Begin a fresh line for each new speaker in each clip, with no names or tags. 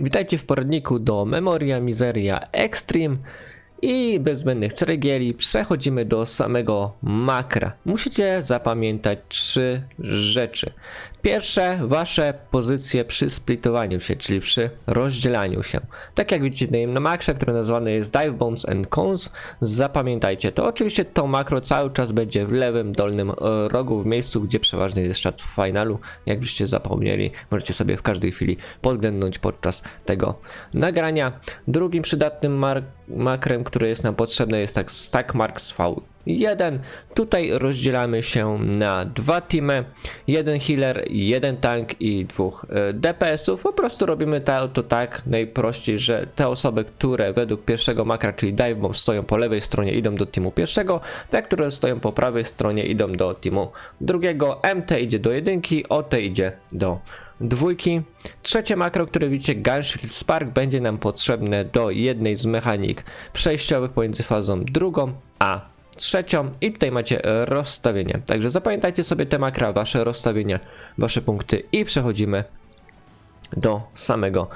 Witajcie w poradniku do Memoria Miseria Extreme i bez zbędnych ceregieli przechodzimy do samego makra. Musicie zapamiętać trzy rzeczy. Pierwsze, wasze pozycje przy splitowaniu się, czyli przy rozdzielaniu się. Tak jak widzicie na makrze, które nazwane jest Dive Bombs and Cones, zapamiętajcie to. Oczywiście to makro cały czas będzie w lewym dolnym e, rogu, w miejscu, gdzie przeważnie jest czat w finalu. Jakbyście zapomnieli, możecie sobie w każdej chwili podglądnąć podczas tego nagrania. Drugim przydatnym makrem, który jest nam potrzebny jest tak Stack Marks V1. Tutaj rozdzielamy się na dwa teamy, jeden healer, jeden tank i dwóch e, DPS-ów. Po prostu robimy to, to tak najprościej, że te osoby, które według pierwszego makra, czyli Dive Bomb stoją po lewej stronie idą do teamu pierwszego, te, które stoją po prawej stronie idą do teamu drugiego. MT idzie do jedynki, OT idzie do dwójki. Trzecie makro, które widzicie, Gunshield Spark, będzie nam potrzebne do jednej z mechanik przejściowych pomiędzy fazą drugą a trzecią i tutaj macie rozstawienie. Także zapamiętajcie sobie te makra, wasze rozstawienia, wasze punkty i przechodzimy do samego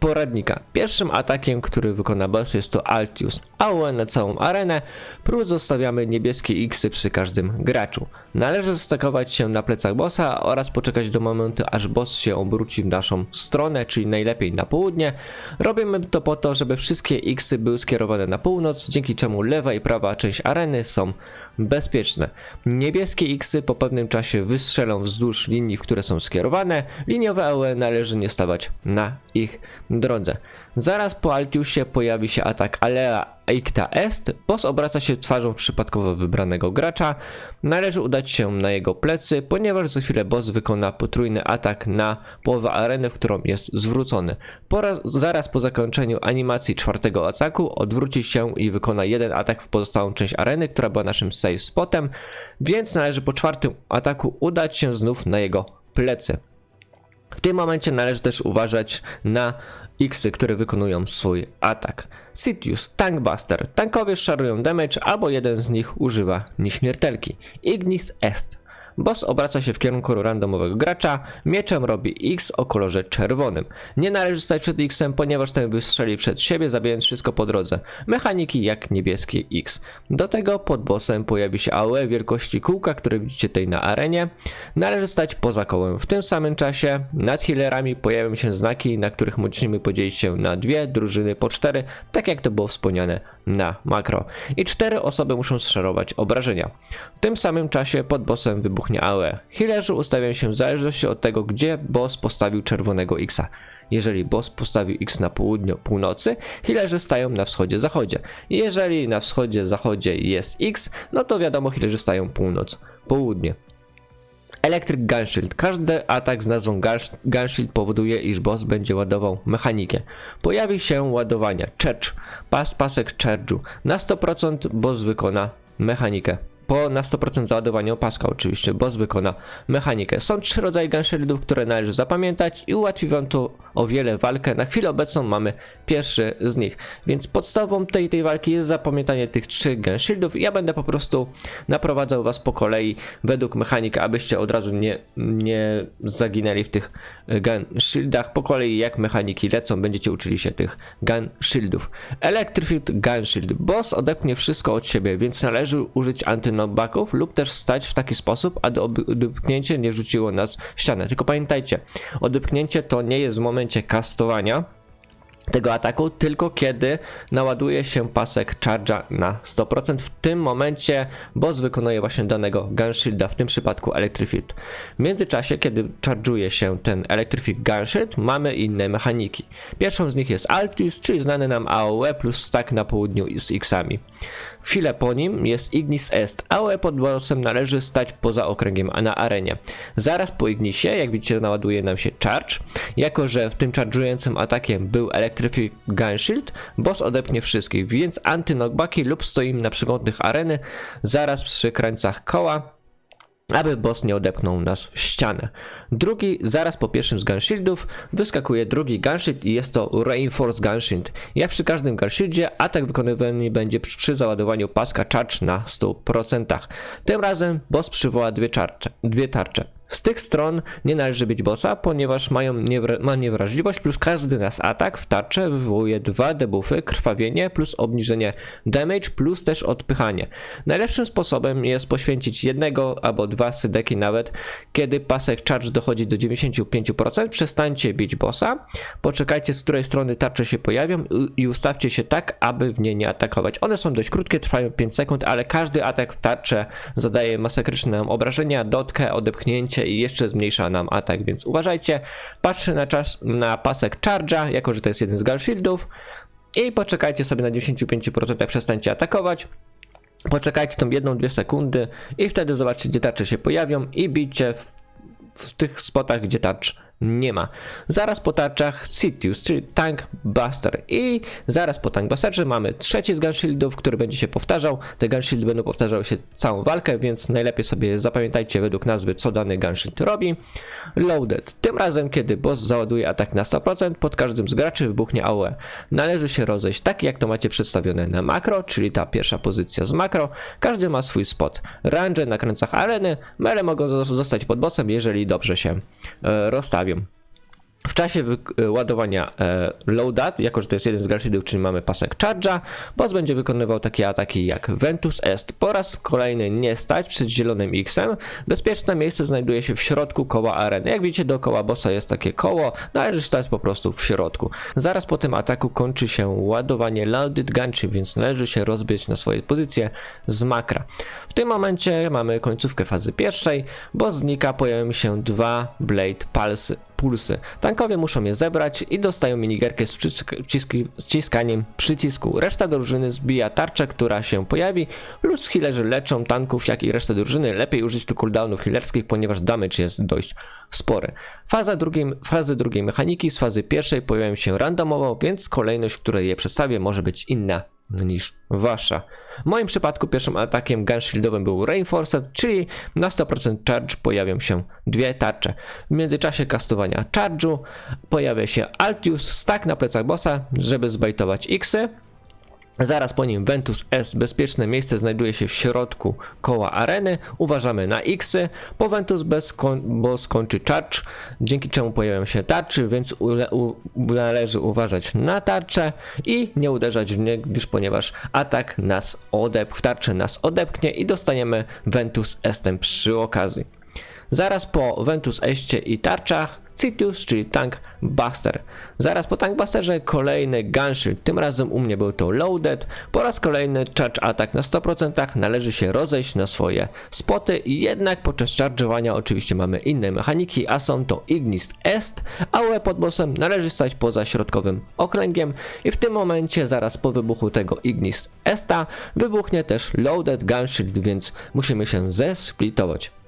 poradnika. Pierwszym atakiem, który wykona boss jest to Altius. AOE na całą arenę, plus zostawiamy niebieskie X przy każdym graczu. Należy zastakować się na plecach bossa oraz poczekać do momentu, aż boss się obróci w naszą stronę, czyli najlepiej na południe. Robimy to po to, żeby wszystkie X były skierowane na północ, dzięki czemu lewa i prawa część areny są bezpieczne. Niebieskie X po pewnym czasie wystrzelą wzdłuż linii, w które są skierowane. Liniowe AOE należy nie stawać na ich drodze. Zaraz po Altiusie pojawi się atak Alea Eicta Est. Boss obraca się twarzą przypadkowo wybranego gracza. Należy udać się na jego plecy, ponieważ za chwilę boss wykona potrójny atak na połowę areny, w którą jest zwrócony. Poraz, zaraz po zakończeniu animacji czwartego ataku odwróci się i wykona jeden atak w pozostałą część areny, która była naszym save spotem, więc należy po czwartym ataku udać się znów na jego plecy. W tym momencie należy też uważać na X, które wykonują swój atak. Sitius, Tankbuster. Tankowie szarują damage, albo jeden z nich używa nieśmiertelki. Ignis Est. Boss obraca się w kierunku randomowego gracza, mieczem robi X o kolorze czerwonym. Nie należy stać przed X-em, ponieważ ten wystrzeli przed siebie, zabijając wszystko po drodze. Mechaniki jak niebieskie X. Do tego pod bossem pojawi się AOE wielkości kółka, które widzicie tutaj na arenie. Należy stać poza kołem. W tym samym czasie nad healerami pojawią się znaki, na których musimy podzielić się na dwie drużyny po cztery, tak jak to było wspomniane na makro. I cztery osoby muszą szerować obrażenia. W tym samym czasie pod bossem wybuchnie AOE. Healerzy ustawiają się w zależności od tego, gdzie boss postawił czerwonego X. Jeżeli boss postawił X na południu, północy, healerzy stają na wschodzie, zachodzie. Jeżeli na wschodzie, zachodzie jest X, no to wiadomo, healerzy stają północ, południe. Electric Gunshield. Każdy atak z nazwą Guns- Gunshield powoduje, iż boss będzie ładował mechanikę. Pojawi się ładowanie Charge, pas, pasek Charge'u. Na 100% boss wykona mechanikę. Po na 100% załadowaniu paska oczywiście, boss wykona mechanikę. Są trzy rodzaje gunshieldów, które należy zapamiętać i ułatwi wam to o wiele walkę. Na chwilę obecną mamy pierwszy z nich, więc podstawą tej, tej walki jest zapamiętanie tych trzech gunshieldów i ja będę po prostu naprowadzał was po kolei według mechanika, abyście od razu nie, nie zaginęli w tych gunshieldach. Po kolei jak mechaniki lecą, będziecie uczyli się tych gunshieldów. Electrified Gunshield. Boss odepnie wszystko od siebie, więc należy użyć antynokbacków lub też stać w taki sposób, aby odepchnięcie nie wrzuciło nas w ścianę. Tylko pamiętajcie, odepchnięcie to nie jest w momencie kastowania tego ataku, tylko kiedy naładuje się pasek charge'a na 100%. W tym momencie boss wykonuje właśnie danego Gunshielda, w tym przypadku Electrified. W międzyczasie, kiedy charge'uje się ten Electrified Gunshield, mamy inne mechaniki. Pierwszą z nich jest Altius, czyli znany nam AOE plus stack na południu z X-ami. Chwilę po nim jest Ignis Est. AOE pod bossem należy stać poza okręgiem a na arenie. Zaraz po Ignisie, jak widzicie, naładuje nam się Charge. Jako, że w tym charge'ującym atakiem był Electrific Gunshield, boss odepnie wszystkich, więc anty-knockbacki lub stoimy na przykątnych areny zaraz przy krańcach koła aby boss nie odepchnął nas w ścianę. Drugi, zaraz po pierwszym z gunshieldów, wyskakuje drugi gunshield i jest to Reinforced Gunshield. Jak przy każdym gunshieldzie, atak wykonywany będzie przy załadowaniu paska charge na 100%. Tym razem boss przywoła dwie, czarcze, dwie tarcze. Z tych stron nie należy być bossa, ponieważ mają niewra- ma niewrażliwość, plus każdy nas atak w tarczę wywołuje dwa debuffy, krwawienie plus obniżenie damage, plus też odpychanie. Najlepszym sposobem jest poświęcić jednego albo dwa sydeki nawet, kiedy pasek charge dochodzi do 95%, przestańcie bić bossa, poczekajcie z której strony tarcze się pojawią i- ustawcie się tak, aby w nie nie atakować. One są dość krótkie, trwają 5 sekund, ale każdy atak w tarczę zadaje masakryczne obrażenia, dotkę, odepchnięcie i jeszcze zmniejsza nam atak, więc uważajcie. Patrzę na, czas, na pasek charge'a, jako że to jest jeden z Garshieldów i poczekajcie sobie na 95%, przestańcie atakować. Poczekajcie tą jedną, dwie sekundy i wtedy zobaczcie, gdzie tarcze się pojawią i bijcie w, w tych spotach, gdzie tarcz nie ma. Zaraz po tarczach Sitius, czyli Tank Buster i zaraz po Tank Busterze mamy trzeci z Gunshieldów, który będzie się powtarzał. Te Gunshieldy będą powtarzały się całą walkę, więc najlepiej sobie zapamiętajcie według nazwy, co dany Gunshield robi. Loaded. Tym razem, kiedy boss załaduje atak na 100%, pod każdym z graczy wybuchnie AOE. Należy się rozejść tak, jak to macie przedstawione na makro, czyli ta pierwsza pozycja z makro. Każdy ma swój spot. Range na krańcach areny, mele mogą zos- zostać pod bossem, jeżeli dobrze się e, rozstawią. добавим. W czasie e, ładowania e, loadout, jako że to jest jeden z Garshieldów, czyli mamy pasek charge'a, boss będzie wykonywał takie ataki jak Ventus Est. Po raz kolejny nie stać przed zielonym X-em. Bezpieczne miejsce znajduje się w środku koła areny. Jak widzicie, dookoła bossa jest takie koło, należy stać po prostu w środku. Zaraz po tym ataku kończy się ładowanie Loaded Gunship, więc należy się rozbić na swoje pozycje z makra. W tym momencie mamy końcówkę fazy pierwszej, bo znika, pojawią się dwa Blade Pulsy pulsy. Tankowie muszą je zebrać i dostają minigierkę z wciskaniem przycisku. Reszta drużyny zbija tarczę, która się pojawi, plus healerzy leczą tanków, jak i resztę drużyny. Lepiej użyć tu cooldownów healerskich, ponieważ damage jest dość spory. Faza drugiej, fazy drugiej mechaniki z fazy pierwszej pojawiają się randomowo, więc kolejność, której je przedstawię, może być inna niż wasza. W moim przypadku pierwszym atakiem gunshieldowym był Reinforced, czyli na 100% charge pojawią się dwie tarcze. W międzyczasie kastowania charge'u pojawia się Altius, stack na plecach bossa, żeby zbajtować Xy. Zaraz po nim Ventus S, bezpieczne miejsce znajduje się w środku koła areny. Uważamy na Xy. Po Ventus bez skoń, bo skończy charge, dzięki czemu pojawią się tarczy, więc należy uważać na tarczę i nie uderzać w nie, gdyż ponieważ atak nas odep, w tarczę nas odepchnie i dostaniemy Ventus S-tem przy okazji. Zaraz po Ventus Eście i tarczach Citius, czyli Tank Buster. Zaraz po Tank Busterze kolejny Gunshield, tym razem u mnie był to Loaded. Po raz kolejny charge atak na 100%, należy się rozejść na swoje spoty jednak podczas charge'owania oczywiście mamy inne mechaniki, a są to Ignist Est, AOE pod bossem należy stać poza środkowym okręgiem i w tym momencie zaraz po wybuchu tego Ignist Esta wybuchnie też Loaded Gunshield, więc musimy się zesplitować.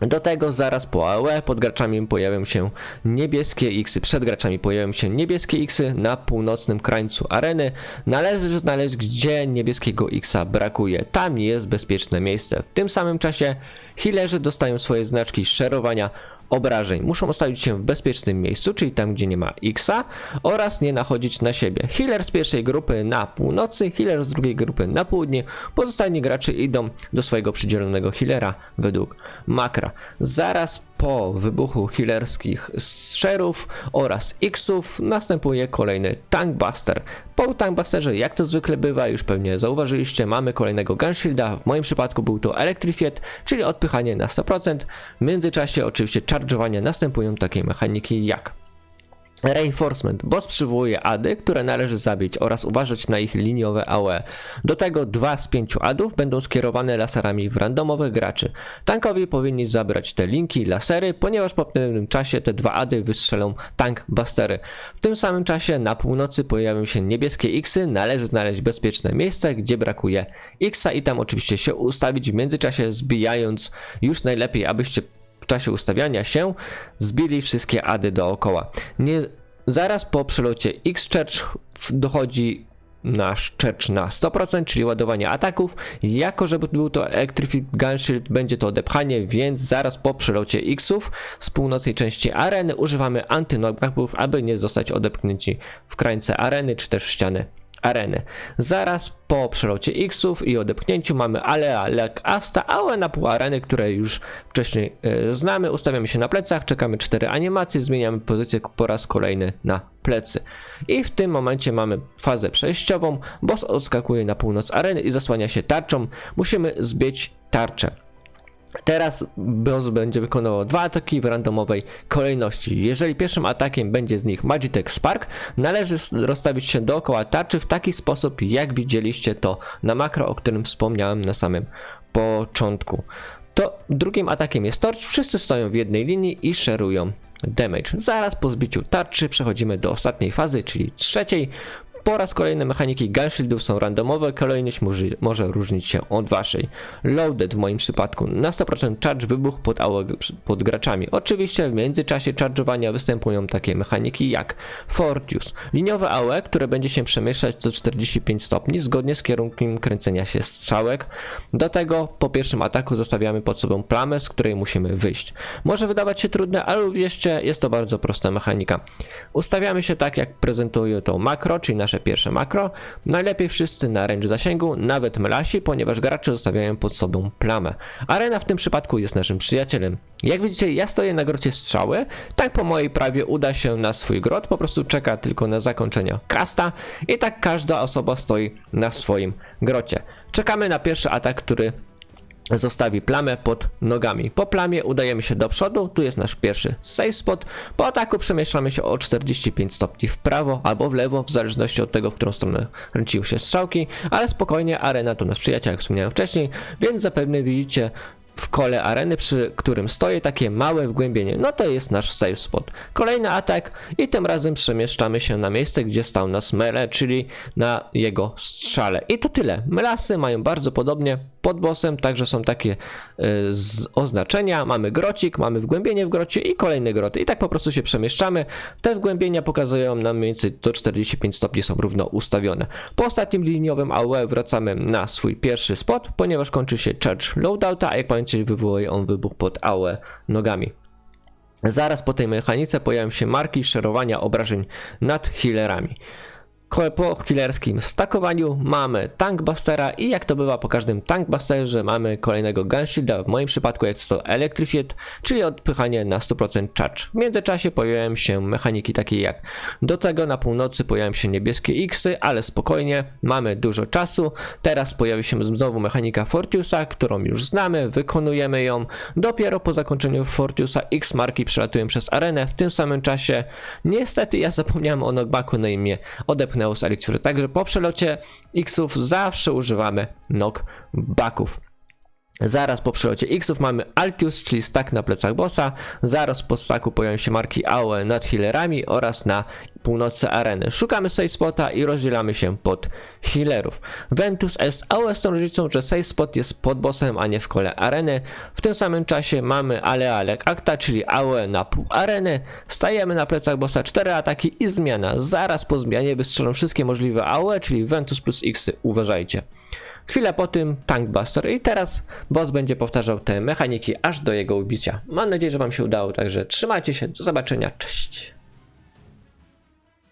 Do tego zaraz po AOE pod graczami pojawią się niebieskie Xy, przed graczami pojawią się niebieskie Xy na północnym krańcu areny. Należy znaleźć gdzie niebieskiego Xa brakuje. Tam jest bezpieczne miejsce. W tym samym czasie healerzy dostają swoje znaczki szerowania obrażeń. Muszą ustawić się w bezpiecznym miejscu, czyli tam gdzie nie ma Xa oraz nie nachodzić na siebie. Healer z pierwszej grupy na północy, healer z drugiej grupy na południe. Pozostali gracze idą do swojego przydzielonego healera według makra. Zaraz po wybuchu healerskich szerów oraz Xów następuje kolejny Tankbuster. Po Tankbusterze, jak to zwykle bywa, już pewnie zauważyliście, mamy kolejnego Gunshielda. W moim przypadku był to Electrified, czyli odpychanie na 100%. W międzyczasie oczywiście charge'owanie następują takie mechaniki jak Reinforcement. Boss przywołuje ady, które należy zabić oraz uważać na ich liniowe AOE. Do tego dwa z pięciu adów będą skierowane laserami w randomowych graczy. Tankowi powinni zabrać te linki, lasery, ponieważ po pewnym czasie te dwa ady wystrzelą tank bustery. W tym samym czasie na północy pojawią się niebieskie Xy, należy znaleźć bezpieczne miejsce, gdzie brakuje Xa i tam oczywiście się ustawić w międzyczasie zbijając już najlepiej, abyście czasie ustawiania się zbili wszystkie ady dookoła. Nie, zaraz po przelocie X-Church dochodzi nasz Church na 100%, czyli ładowanie ataków. Jako, że był to Electric Gunshield, będzie to odepchanie, więc zaraz po przelocie X-ów z północnej części areny używamy anty-knockbacków, aby nie zostać odepchnięci w krańce areny czy też w ścianę areny. Zaraz po przelocie Xów i odepchnięciu mamy Alea, Lek, Asta, ale na pół areny, które już wcześniej e, znamy, ustawiamy się na plecach, czekamy 4 animacje, zmieniamy pozycję po raz kolejny na plecy. I w tym momencie mamy fazę przejściową, boss odskakuje na północ areny i zasłania się tarczą, musimy zbić tarczę. Teraz boss będzie wykonywał dwa ataki w randomowej kolejności. Jeżeli pierwszym atakiem będzie z nich Magitek Spark, należy rozstawić się dookoła tarczy w taki sposób, jak widzieliście to na makro, o którym wspomniałem na samym początku. To drugim atakiem jest torch, wszyscy stoją w jednej linii i szerują damage. Zaraz po zbiciu tarczy przechodzimy do ostatniej fazy, czyli trzeciej. Po raz kolejny mechaniki gunshieldów są randomowe, kolejność może, może różnić się od waszej. Loaded w moim przypadku na 100% charge wybuch pod, pod graczami. Oczywiście w międzyczasie charge'owania występują takie mechaniki jak Fortius. Liniowe AOE, które będzie się przemieszczać co 45 stopni zgodnie z kierunkiem kręcenia się strzałek. Do tego po pierwszym ataku zostawiamy pod sobą plamę, z której musimy wyjść. Może wydawać się trudne, ale uwierzcie, jest to bardzo prosta mechanika. Ustawiamy się tak, jak prezentuje to makro, czyli nasze pierwsze makro. Najlepiej wszyscy na range zasięgu, nawet mlasi, ponieważ gracze zostawiają pod sobą plamę. Arena w tym przypadku jest naszym przyjacielem. Jak widzicie, ja stoję na grocie strzały, tak po mojej prawie uda się na swój grot, po prostu czeka tylko na zakończenie casta i tak każda osoba stoi na swoim grocie. Czekamy na pierwszy atak, który zostawi plamę pod nogami. Po plamie udajemy się do przodu, tu jest nasz pierwszy safe spot. Po ataku przemieszczamy się o 45 stopni w prawo albo w lewo, w zależności od tego, w którą stronę kręciły się strzałki, ale spokojnie, arena to nasz przyjaciel, jak wspomniałem wcześniej, więc zapewne widzicie w kole areny, przy którym stoi takie małe wgłębienie. No to jest nasz safe spot. Kolejny atak i tym razem przemieszczamy się na miejsce, gdzie stał nas Mele, czyli na jego strzale. I to tyle. Melasy mają bardzo podobnie pod bossem, także są takie y, oznaczenia. Mamy grocik, mamy wgłębienie w grocie i kolejne groty. I tak po prostu się przemieszczamy. Te wgłębienia pokazują nam mniej więcej do 45 stopni są równo ustawione. Po ostatnim liniowym AOE wracamy na swój pierwszy spot, ponieważ kończy się charge loadouta, a jak pamiętacie wywołuje on wybuch pod AOE nogami. Zaraz po tej mechanice pojawią się marki szerowania obrażeń nad healerami. Po healerskim stakowaniu mamy tankbustera i jak to bywa po każdym tankbusterze mamy kolejnego gunshielda, w moim przypadku jest to electrified, czyli odpychanie na 100% charge. W międzyczasie pojawiają się mechaniki takie jak do tego na północy pojawią się niebieskie Xy, ale spokojnie, mamy dużo czasu. Teraz pojawi się znowu mechanika Fortiusa, którą już znamy, wykonujemy ją. Dopiero po zakończeniu Fortiusa X marki przelatują przez arenę. W tym samym czasie niestety ja zapomniałem o knockbacku, no i mnie z Elixir. Także po przelocie Xów zawsze używamy knockbacków. Zaraz po przelocie Xów mamy Altius, czyli stack na plecach bossa. Zaraz po stacku pojawią się marki AOE nad healerami oraz na północy areny. Szukamy safe spota i rozdzielamy się pod healerów. Ventus est AOE z tą różnicą, że safe spot jest pod bossem, a nie w kole areny. W tym samym czasie mamy Alealek Acta, czyli AOE na pół areny. Stajemy na plecach bossa 4 ataki i zmiana. Zaraz po zmianie wystrzelą wszystkie możliwe AOE, czyli Ventus plus X. Uważajcie. Chwilę po tym Tankbuster i teraz boss będzie powtarzał te mechaniki aż do jego ubicia. Mam nadzieję, że wam się udało, także trzymajcie się, do zobaczenia, cześć!